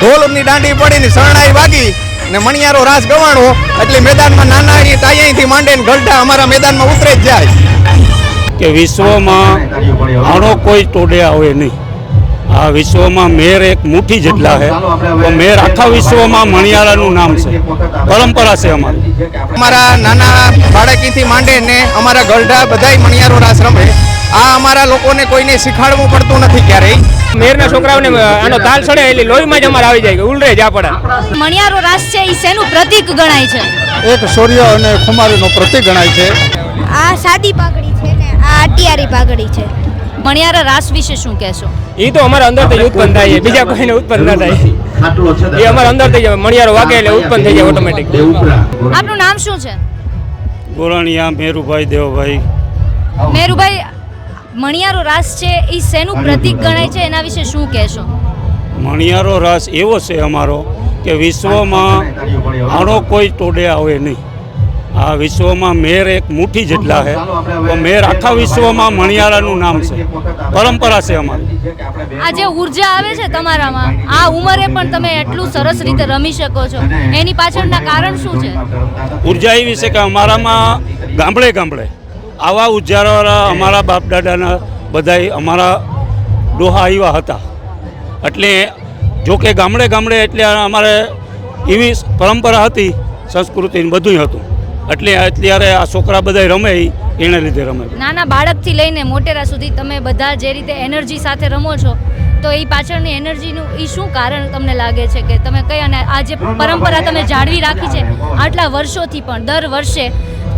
ઢોલની દાંડી પડીને શરણાઈ વાગી ને મણિયારો રાસ ગવાણો એટલે મેદાનમાં નાના એ ટાયાઈથી માંડે ને ગલઢા અમારા મેદાનમાં ઉતરે જ જાય. કે વિશ્વમાં આનો કોઈ તોડે આવે નહીં. આ વિશ્વમાં મેર એક મુઠ્ઠી જેટલા છે. તો મેર આખા વિશ્વમાં મણિયારાનું નામ છે. પરંપરા છે અમારી. અમારા નાના બાળકીથી માંડે ને અમારા ગલઢા બધાય મણિયારો રાસ રમે. આ અમારા લોકોને કોઈને શીખાડવું પડતું નથી ક્યારેય. મેરના છોકરાઓને આનો તાલ ચડે એટલે લોહીમાં જ અમારે આવી જાય કે ઉલરે જ આપણા મણિયારો રાસ છે એ શેનું પ્રતીક ગણાય છે? એક શૌર્ય અને ખુમારીનો પ્રતિક ગણાય છે. આ સાદી પાઘડી છે ને આ અટિયારી પાઘડી છે. મણિયારા રાસ વિશે શું કહેશો? એ તો અમારા અંદરથી જ ઉત્પન્ન થાય છે બીજા કોઈને ઉત્પન્ન ના થાય. એ અમારા અંદરથી જાય મણિયારો વાગે એટલે ઉત્પન્ન થઈ જાય ઓટોમેટિક આપનું નામ શું છે? ગોરાણીયા મેરુભાઈ દેવભાઈ. મેરુભાઈ મણિયારો રાસ છે એ શેનું પ્રતીક ગણાય છે? એના વિશે શું કહેશો? મણિયારો રાસ એવો છે અમારો કે વિશ્વમાં આણો કોઈ તોડે આવે નહીં. આ વિશ્વમાં મેર એક મુઠ્ઠી જેટલા છે. તો મેર આખા વિશ્વમાં મણિયારાનું નામ છે. પરંપરા છે અમારી. આ જે ઊર્જા આવે છે તમારામાં આ ઉંમરે પણ તમે એટલું સરસ રીતે રમી શકો છો. એની પાછળના કારણ શું છે? ઊર્જા એવી છે કે અમારામાં ગામડે ગામડે આવા ઉજારવાળા અમારા બાપ દાદાના બધાય અમારા ડોહા આવ્યા હતા. એટલે જો કે ગામડે ગામડે એટલે અમારે એવી પરંપરા હતી સંસ્કૃતિ બધું હતું. એટલે અત્યારે આ છોકરા બધા રમે એને લીધે રમે. નાના બાળકથી લઈને મોટેરા સુધી તમે બધા જે રીતે એનર્જી સાથે રમો છો તો એ પાછળની એનર્જીનું એ શું કારણ તમને લાગે છે કે તમે કઈ અને આ જે પરંપરા તમે જાળવી રાખી છે આટલા વર્ષોથી પણ દર વર્ષે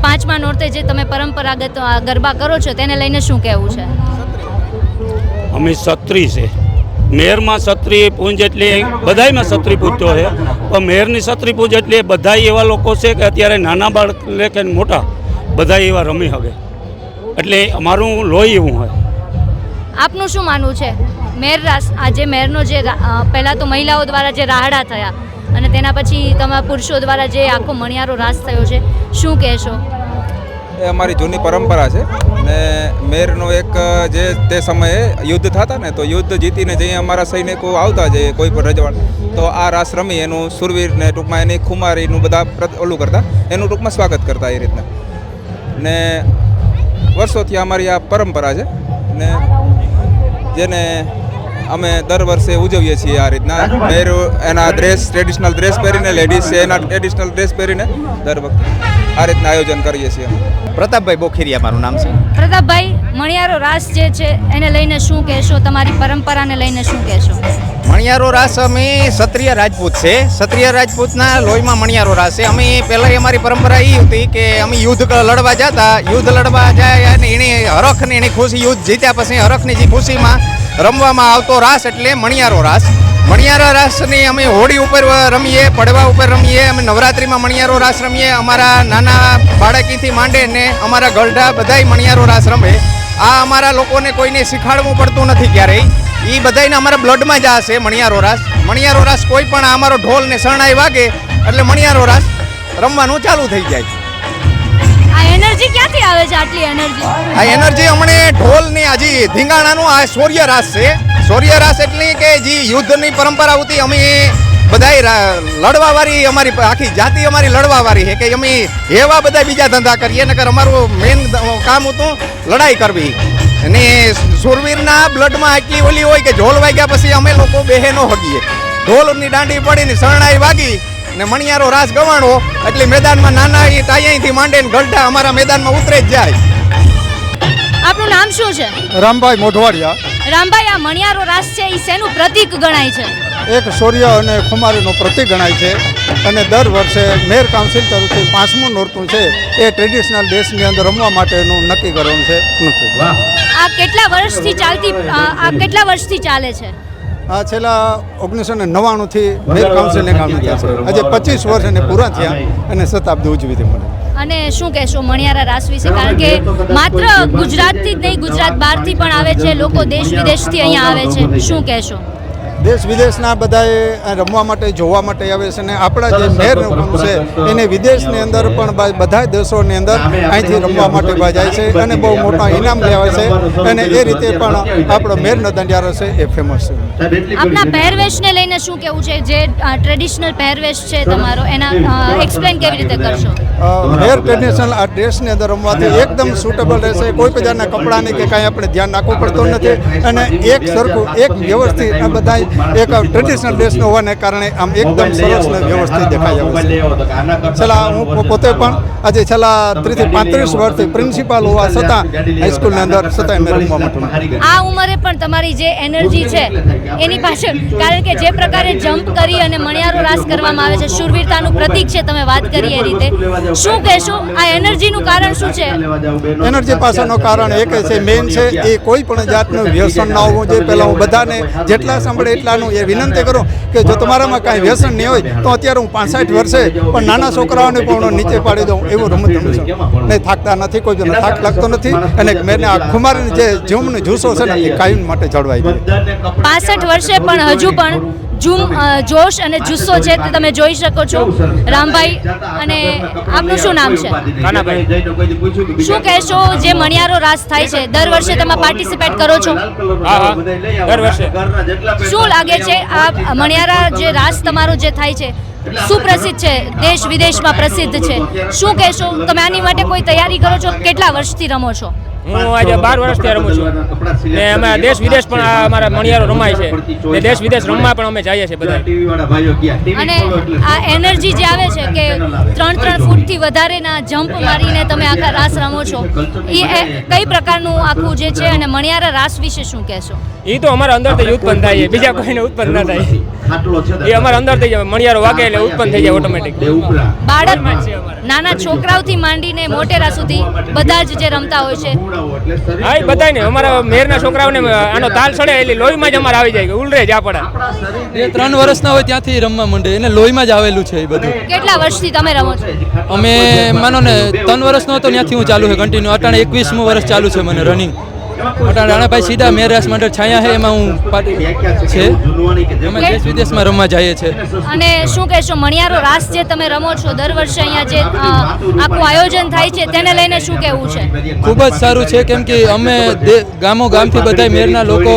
પાંચમા નોરતે જે તમે પરંપરાગત ગરબા કરો છો તેને લઈને શું કહેવું છે? અમે સત્રી છે. મેરમાં સત્રી પૂંજ એટલે બધાયમાં સત્રી પૂજતો છે. પણ મેરની સત્રી પૂજ એટલે બધાય એવા લોકો છે કે અત્યારે નાના બાળક લે કે મોટા બધાય એવા રમી હવે એટલે અમારું લોહી એવું હોય. આપનું શું માનવું છે? મેર રાસ આજે મેરનો જે પહેલાં તો મહિલાઓ દ્વારા જે રાહડા થયા અને તેના પછી તમારા પુરુષો દ્વારા જે આખો મણિયારો રાસ થયો છે, શું કહેશો? એ અમારી જૂની પરંપરા છે. ને મેરનો એક જે તે સમયે યુદ્ધ થતા ને, તો યુદ્ધ જીતીને જે અમારા સૈનિકો આવતા જે કોઈ પણ રજવાડ, તો આ રાસ રમી, એનું સુરવીરને ટૂંકમાં એની ખુમારીનું બધા ઓલું કરતા, એનું ટૂંકમાં સ્વાગત કરતા એ રીતના. ને વર્ષોથી અમારી આ પરંપરા છે. ને જેને અમે દર વર્ષે ઉજવીએ છીએ આ રીતના. મેર એના ડ્રેસ ટ્રેડિશનલ ડ્રેસ પહેરીને લેડીઝ છે એના ટ્રેડિશનલ ડ્રેસ પહેરીને દર વખતે આ રીતના આયોજન કરીએ છીએ પ્રતાપભાઈ બોખીરિયા મારું નામ છે. પ્રતાપભાઈ મણિયારો રાસ જે છે એને લઈને શું કહેશો? તમારી પરંપરાને લઈને શું કહેશો? મણિયારો રાસ અમે ક્ષત્રિય રાજપૂત છે. ક્ષત્રિય રાજપૂતના લોહીમાં મણિયારો રાસ છે. અમે પહેલાં અમારી પરંપરા એ હતી કે અમે યુદ્ધ લડવા જતા. યુદ્ધ લડવા જાય અને એની હરખની એની ખુશી યુદ્ધ જીત્યા પછી હરખની જે ખુશીમાં રમવામાં આવતો રાસ એટલે મણિયારો રાસ. મણિયારા રાસની અમે હોળી ઉપર રમીએ, પડવા ઉપર રમીએ, અમે નવરાત્રિમાં મણિયારો રાસ રમીએ. અમારા નાના બાળકીથી માંડે ને અમારા ગરઢા બધાય મણિયારો રાસ રમે. આ અમારા લોકોને કોઈને શીખાડવું પડતું નથી ક્યારેય. એ બધાયને અમારા બ્લડમાં જ આ છે મણિયારો રાસ. મણિયારો રાસ કોઈ પણ અમારો ઢોલ ને શરણાઈ વાગે એટલે મણિયારો રાસ રમવાનું ચાલુ થઈ જાય. આ એનર્જી ક્યાંથી આવે છે આટલી એનર્જી? આ એનર્જી હમણે ઢોલની હજી ધીંગાણાનું આ સૂર્ય રાસ છે. સૂર્ય રાસ એટલે કે જે યુદ્ધની પરંપરા હતી અમે બધાય લડવા વાળી અમારી આખી જાતિ અમારી લડવા વાળી છે કે અમે એવા બધા બીજા ધંધા કરીએ, નકર અમારું મેન કામ હતું લડાઈ કરવી. અને સુરવીરના બ્લડમાં એટલી ઓલી હોય કે ઢોલ વાગ્યા પછી અમે લોકો બેહે ન હગીએ. ઢોલની દાંડી પડીને શરણાઈ વાગી ને મણિયારો રાસ ગવાણો એટલે મેદાનમાં નાના એ ટાયાઈથી માંડે ને ગલઢા અમારા મેદાનમાં ઉતરે જ જાય. આપનું નામ શું છે? રામભાઈ મોઢવાડિયા. રામભાઈ આ મણિયારો રાસ છે એ શેનું પ્રતીક ગણાય છે? એક શૌર્ય અને ખુમારીનો પ્રતિક ગણાય છે. અને દર વર્ષે મેયર કાઉન્સિલ તરફથી પાંચમું નોરતું છે. એ ટ્રેડિશનલ ડ્રેસની અંદર રમવા માટેનું નક્કી કરવાનું છે. આ કેટલા વર્ષથી ચાલતી આ આ કેટલા વર્ષથી ચાલે છે? આ છેલ્લા ઓગણીસો ને નવ્વાણુંથી મેયર કાઉન્સિલને કામ થયા છે. આજે પચીસ વર્ષ એને પૂરા થયા અને શતાબ્દી ઉજવી હતી મને. અને શું કહેશો મણિયારા રાસ વિશે? કારણ કે માત્ર ગુજરાતથી જ નહીં ગુજરાત બહારથી પણ આવે છે લોકો દેશ વિદેશથી અહીંયા આવે છે. શું કહેશો? દેશ વિદેશના બધાએ રમવા માટે જોવા માટે આવે છે અને આપણા જે મેર છે એને વિદેશની અંદર પણ બધા દેશોની અંદર અહીંથી રમવા માટે જાય છે અને બહુ મોટા ઇનામ લેવાય છે અને એ રીતે પણ આપણો મેરનો દંડિયારો છે એ ફેમસ છે. આપના પહેરવેશને લઈને શું કેવું છે? જે ટ્રેડિશનલ પહેરવેશ છે તમારો એના એક્સપ્લેન કેવી રીતે કરશો? મેર ટ્રેડિશનલ આ ડ્રેસની અંદર રમવાથી એકદમ સુટેબલ રહેશે. કોઈ પ્રકારના કપડાની કે કાંઈ આપણે ધ્યાન રાખવું પડતું નથી અને એક સરખું એક વ્યવસ્થિત આ બધા એક ટ્રેડિશનલ ડ્રેસનો હોવાને કારણે આમ એકદમ સરસ ને વ્યવસ્થિત દેખાઈ આવે છે છેલ્લા હું પોતે પણ આજે છેલ્લા ત્રીસથી પાંત્રીસ વર્ષથી પ્રિન્સિપાલ હોવા છતાં હાઈસ્કૂલની અંદર છતાં મેં રમવા માટે આ ઉંમરે પણ તમારી જે એનર્જી છે એની પાછળ કારણ કે જે પ્રકારે જમ્પ કરી અને મણિયારો રાસ કરવામાં આવે છે શૂરવીરતાનું પ્રતીક છે તમે વાત કરી એ રીતે. શું કહેશો? આ એનર્જીનું કારણ શું છે? એનર્જી પાછળનું કારણ એક છે મેઇન છે એ કોઈ પણ જાતનું વ્યસન ના હોવું જોઈએ પહેલાં હું બધાને જેટલા સાંભળે એટલાનું એ વિનંતી કરું કે જો તમારામાં કાંઈ વ્યસન નહીં હોય, તો અત્યારે હું પાંસઠ વર્ષે પણ નાના છોકરાઓને પણ હું નીચે પાડી દઉં એવું રમત રમું છું. નહીં, થાકતા નથી કોઈ જોને થાક લાગતો નથી અને મેં આ ખુમારીની જે જીવનો જુસ્સો છે ને, એ કાયમ માટે જળવાઈ ગયો પાસઠ વર્ષે પણ હજુ પણ જૂમ જોશ અને જુસ્સો છે તે તમે જોઈ શકો છો. રામભાઈ અને આપનું શું નામ છે? શું કહેશો જે મણિયારો રાસ થાય છે? દર વર્ષે તમે પાર્ટિસિપેટ કરો છો? દર વર્ષે. શું લાગે છે આ મણિયારા જે રાસ તમારો જે થાય છે? સુપ્રસિદ્ધ છે દેશ વિદેશમાં પ્રસિદ્ધ છે. શું કહેશો? તમે આની માટે કોઈ તૈયારી કરો છો? કેટલા વર્ષથી રમો છો? હું આજે બાર વર્ષથી રમું છું. ને અમે દેશ વિદેશ પણ અમારા મણિયારો રમાય છે. ને દેશ વિદેશ રમવા પણ અમે જઈએ છીએ બધા. અને આ એનર્જી જે આવે છે કે ત્રણ ત્રણ ફૂટથી વધારેના જમ્પ મારીને તમે આખા રાસ રમો છો. એ કઈ પ્રકારનું આખું જે છે અને મણિયારા રાસ વિશે શું કહેશો? એ તો અમારા અંદરથી ઉત્પન્ન થાય છે. બીજા કોઈને ઉત્પન્ન ના થાય. એ અમારા અંદરથી જાય મણિયારો વાગે એટલે ઉત્પન્ન થઈ જાય ઓટોમેટિક બાળક નાના છોકરાઓથી માંડીને મોટેરા સુધી બધા જ જે રમતા હોય છે હા બધાય ને અમારા મેરના છોકરાઓને આનો તાલ ચડે એટલે લોહીમાં જ અમારે આવી જાય ઉલરે જ આપણા. એ ત્રણ વર્ષના હોય ત્યાંથી રમવા માંડે. એને લોહીમાં જ આવેલું છે એ બધું. કેટલા વર્ષથી તમે રમો છો? અમે માનો ને ત્રણ વર્ષનો હતો ત્યાંથી હું ચાલુ છે કન્ટિન્યુ અટાણે એકવીસમું વર્ષ ચાલુ છે મને રનિંગ રાણાભાઈ સીધા મેરાસ મંડળ છાયા છે એમાં હું છે. અમે દેશ વિદેશમાં રમવા જઈએ છીએ. અને શું કહેશો મણિયારો રાસ જે તમે રમો છો દર વર્ષે અહીંયા જે આખું આયોજન થાય છે તેને લઈને શું કહેવું છે? ખૂબ જ સારું છે કેમ કે અમે ગામો ગામથી બધા મેરના લોકો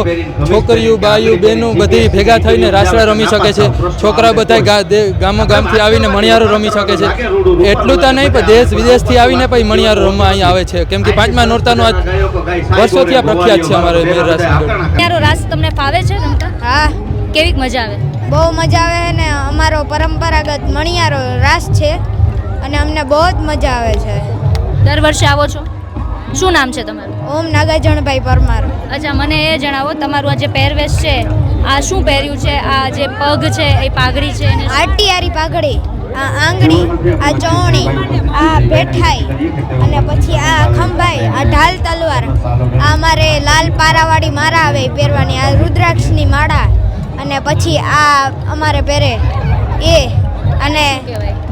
છોકરીઓ બાયું બહેનો બધી ભેગા થઈને રાસડા રમી શકે છે. છોકરા બધા ગામો ગામથી આવીને મણિયારો રમી શકે છે. એટલું તો નહીં પણ દેશ વિદેશથી આવીને પછી મણિયારો રમવા અહીંયા આવે છે. કેમ કે પાંચમા નોરતાનો આ વર્ષોથી પ્રખ્યાત છે અમારે મેર રાસ રાસ તમને ફાવે છે રમતા? હા. કેવી મજા આવે? બહુ મજા આવે ને અમારો પરંપરાગત મણિયારો રાસ છે અને અમને બહુ જ મજા આવે છે. દર વર્ષે આવો છો? શું નામ છે તમારું? ઓમ નાગાજણભાઈ પરમાર. અચ્છા મને એ જણાવો તમારું આ જે પહેરવેશ છે આ શું પહેર્યું છે? આ જે પગ છે એ પાઘડી છે આટિયારી પાઘડી. આ આંગળી આ ચોણી આ ભેઠાઈ અને પછી આ ખંભાઈ આ ઢાલ તલવાર. આ અમારે લાલ પારાવાળી માળા આવે પહેરવાની આ રુદ્રાક્ષની માળા. અને પછી આ અમારે પહેરે એ અને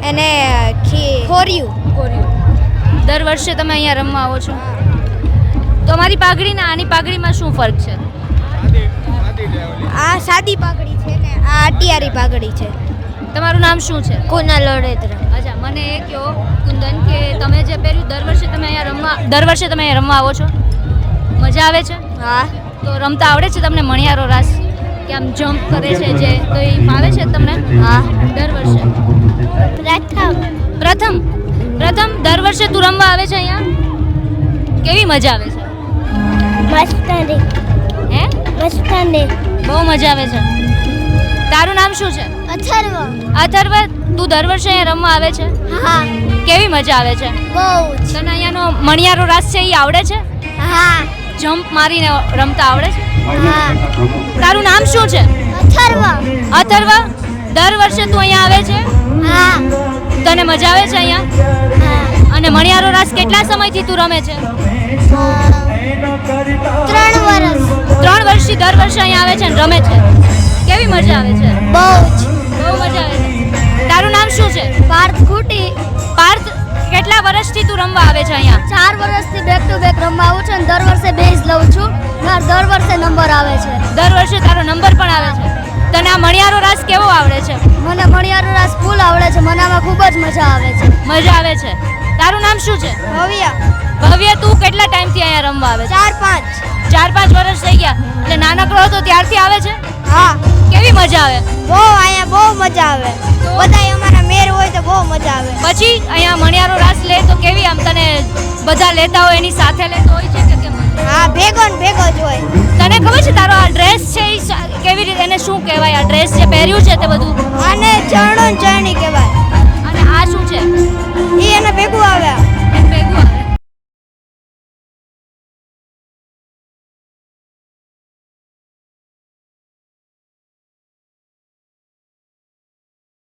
એને ખી- ખોરિયું. કોર્યું. દર વર્ષે તમે અહીંયા રમવા આવો છો? તો અમારી પાઘડી ને આની પાઘડીમાં શું ફરક છે? આ સાદી પાઘડી છે ને આ અટિયારી પાઘડી છે. તમારું નામ શું છે? કોના લડેતરા અચ્છા મને એ કહો કુંદન કે તમે જે પહેર્યું દર વર્ષે તમે અહીંયા રમવા દર વર્ષે તમે અહીંયા રમવા આવો છો? મજા આવે છે? હા. તો રમતા આવડે છે તમને મણિયારો રાસ? કે આમ જમ્પ કરે છે જે તો એ ફાવે છે તમને? હા. દર વર્ષે? પ્રથમ. પ્રથમ? પ્રથમ દર વર્ષે તું રમવા આવે છે અહીંયા? કેવી મજા આવે છે? મસ્તરી હે? મસ્તરી બહુ મજા આવે છે. તારું નામ શું છે? અથર્વ. અથર્વ તું દર વર્ષે અહીંયા રમવા આવે છે? હા. કેવી મજા આવે છે? બહુ તને અહીંયાનો મણિયારો રાસ છે એ આવડે છે? હા. જમ્પ મારીને રમતા આવડે છે? હા. તારું નામ શું છે? અથર્વ. અથર્વ દર વર્ષે તું અહીંયા આવે છે? હા. તને મજા આવે છે અહીંયા? હા. અને મણિયારો રાસ કેટલા સમયથી તું રમે છે? ત્રણ વર્ષ. ત્રણ વર્ષથી દર વર્ષે અહીંયા આવે છે અને રમે છે. કેવી મજા આવે છે? બહુ જ. બહુ મજા આવે છે. તારું નામ શું છે? પાર્થ ખૂટી પાર્થ કેટલા વર્ષથી તું રમવા આવે છે અહીંયા? ચાર વર્ષથી બેક ટુ બેક રમવા આવું છું અને દર વર્ષે બેઝ લઉં છું. મારો દર વર્ષે નંબર આવે છે. દર વર્ષે તારો નંબર પણ આવે છે. તને આ મણિયારો રાસ કેવો આવડે છે? મને મણિયારો રાસ ફૂલ આવડે છે. મને આમાં ખૂબ જ મજા આવે છે. મજા આવે છે. તારું નામ શું છે? ભવ્ય. ભવ્ય તું કેટલા ટાઈમથી અહીંયા રમવા આવે છે? ચાર પાંચ. ચાર પાંચ વર્ષ થઈ ગયા. એટલે નાનકડો હતો ત્યારથી આવે છે? હા. કેવી મજા આવે? બહુ અહીંયા બહુ મજા આવે. બધા અમારા મેર હોય તો બહુ મજા આવે. પછી અહીંયા મણિયારો રાસ લે તો કેવી આમ તને બધા લેતા હોય એની સાથે લેતો હોય છે કે કેમ? હા ભેગો ને ભેગો જ હોય. તને ખબર છે તારો આ ડ્રેસ છે એ કેવી રીતે એને શું કહેવાય? આ ડ્રેસ જે પહેર્યું છે તે બધું?